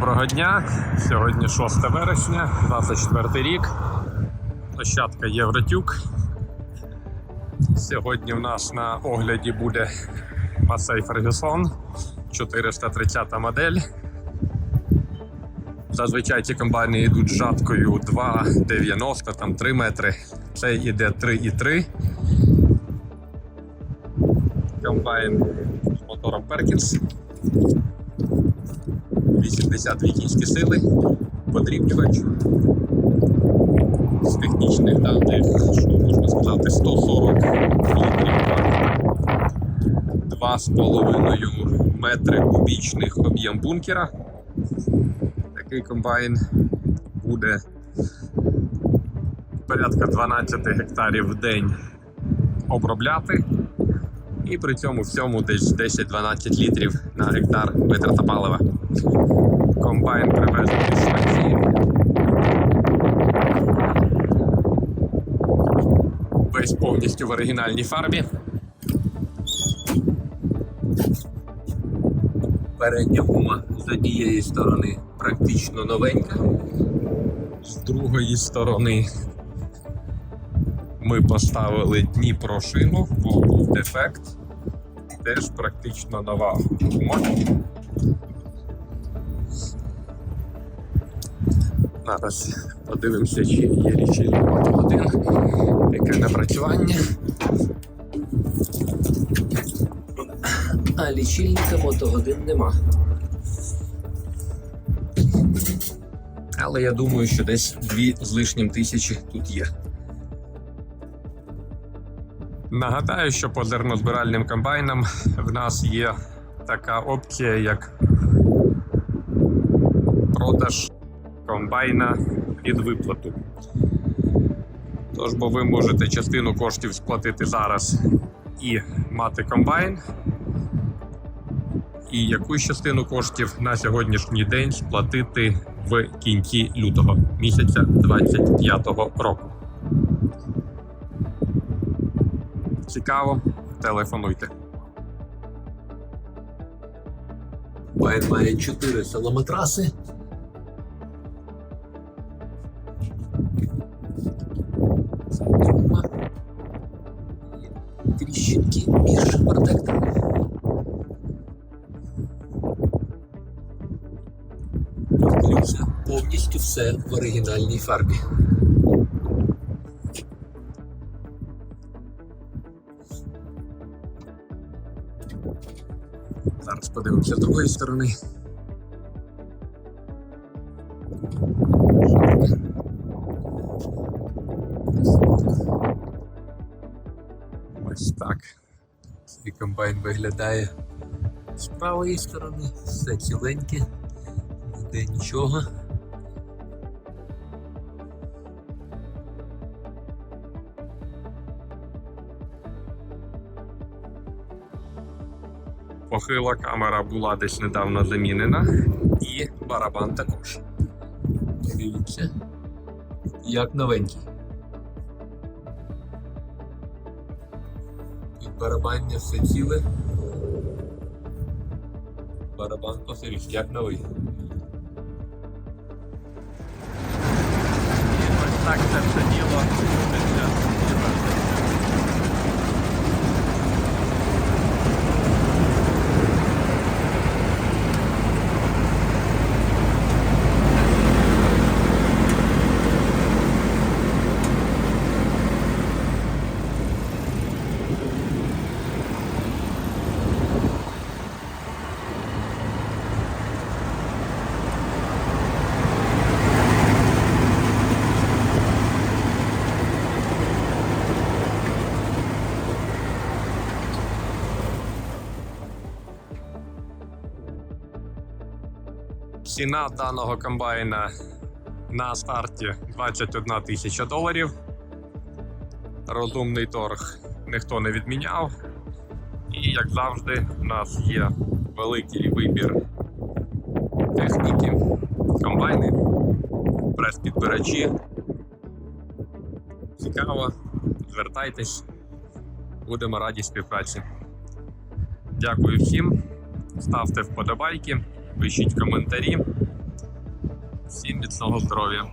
Доброго дня! Сьогодні 6 вересня, 24 рік. Площадка Євротюк. Сьогодні в нас на огляді буде Massey Ferguson 430 модель. Зазвичай ці комбайни йдуть жаткою 2,90, там 3 метри. Цей іде 3,3. Комбайн з мотором Perkins. 82 кінські сили, подрібнювач. З технічних даних, що можна сказати, 140 літрів. 2,5 метри кубічних об'єм бункера. Такий комбайн буде порядка 12 гектарів в день обробляти. І при цьому всьому десь 10-12 літрів на гектар витрата палива. Комбайн привезений з Швеції. Весь повністю в оригінальній фарбі. Передня гума з однієї сторони практично новенька, з другої сторони ми поставили Дніпро шину, бо був дефект. Теж практично нова гума. Зараз подивимося, чи є лічильник мотогодин, яке напрацювання. А лічильника мотогодин нема. Але я думаю, що десь дві з лишнім тисячі тут є. Нагадаю, що по зернозбиральним комбайнам в нас є така опція, як продаж комбайна під виплату. Тож, бо ви можете частину коштів сплатити зараз і мати комбайн, і якусь частину коштів на сьогоднішній день сплатити в кінці лютого місяця 25-го року. Цікаво, телефонуйте. Байн має 4 силометраси. Тріщинки між протекторами. Повторюся, повністю все в оригінальній фарбі. Зараз подивимося з другої сторони. Ось так. Цей комбайн виглядає З правої сторони все ціленьке, ніде нічого. Похила камера була десь недавно замінена, і барабан також. Дивіться, як новенький. Барабання все ціле. Барабан посеріж, як новий. Ось так це все діло Ціна даного комбайна на старті 21 тисяча доларів. Розумний торг ніхто не відміняв. І, як завжди, у нас є великий вибір техніки, комбайни, прес-підбирачі. Цікаво, звертайтесь, будемо раді співпраці. Дякую всім, ставте вподобайки, пишіть коментарі. Всім міцного здоров'я!